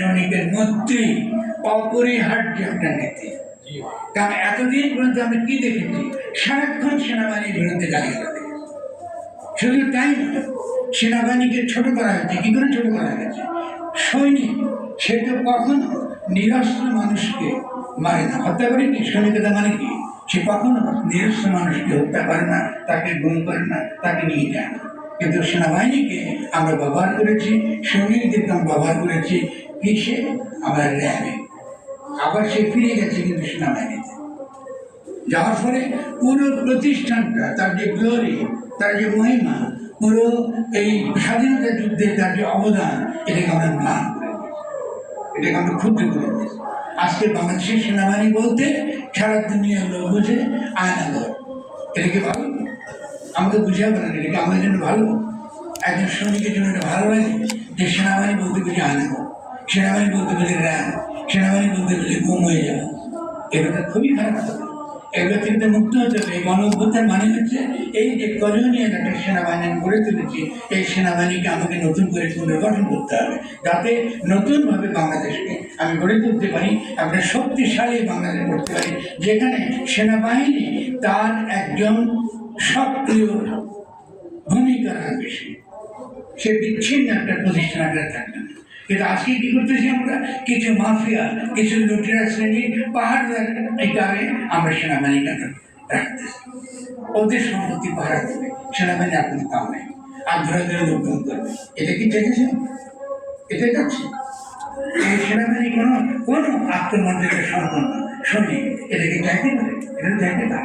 সৈনিকের মধ্যে অপরিহার্য একটা নীতি। কারণ এতদিন পর্যন্ত আমরা কি দেখেছি? সারাক্ষণ সেনাবাহিনীর বিরুদ্ধে গালি গালাজ। শুধু তাই না সেনাবাহিনীকে ছোট করা হয়েছে। কি করে ছোট করা হয়েছে? সৈনিক সে তো কখনো নিরস্ত্র মানুষকে মারে না। হত্যা করে কি? সৈনিকতা মানে কি? সে কখনো নিরস্ত্র মানুষকে হত্যা করে না তাকে গুম করে না তাকে নিয়ে যায় না। কিন্তু সেনাবাহিনীকে আমরা ব্যবহার করেছি সৈনিকদেরকে আমরা ব্যবহার করেছি কিসে আমরা র্যাবে। আবার সে ফিরে গেছে কিন্তু সেনাবাহিনীতে। যাওয়ার ফলে পুরো প্রতিষ্ঠানটা, তার যে গ্লোরি তার যে মহিমা, পুরো এই স্বাধীনতা যুদ্ধের তার যে অবদান, এটাকে আমরা ম্লান এটাকে আমরা ক্ষুদ্র করে দিয়েছি আজকে বাংলাদেশের সেনাবাহিনী বলতে সারা দুনিয়ার লোক বুঝে আয়নাগর এটাকে ভালো? আমাকে বুঝে হবে না, এটাকে আমাদের জন্য ভালো? একজন সৈনিকের জন্য এটা ভালো লাগে? যে সেনাবাহিনী বলতে বুঝে আয়নাগর সেনাবাহিনী বলতে বুঝে র্যাব সেনাবাহিনী বলতে বুঝে গুম হয়ে যাবে তো খুবই খারাপ এগুলো কিন্তু মুক্ত হতে হবে। এই অভ্যুত্থান মানে হচ্ছে এই যে কলোনিয়াল একটা সেনাবাহিনী গড়ে তুলেছি, এই সেনাবাহিনীকে আমাকে নতুন করে পুনর্গঠন করতে হবে। যাতে নতুনভাবে বাংলাদেশকে আমি গড়ে তুলতে পারি একটা শক্তিশালী বাংলাদেশ করতে পারি, যেখানে সেনাবাহিনী তার একজন সক্রিয় ভূমিকা রাখবে সে। বিচ্ছিন্ন একটা প্রতিষ্ঠান থাকবে। কিন্তু আজকে কি করতেছি আমরা? কিছু মাফিয়া, কিছু লুটেরা শ্রেণি পাহাড় এই কারণে আমরা সেনাবাহিনীটা রাখতেছি ওদের সম্পত্তি পাহারা দেবে। সেনাবাহিনী আপনার কাম নেই। ধরে লোকজন করবে। এটা কি দেখেছেন? এটা যাচ্ছে সেনাবাহিনী কোনো কোনো আত্মমর্যাদা সম্পন্ন শোনে এটাকে চাইতে পারে এটা পারে না।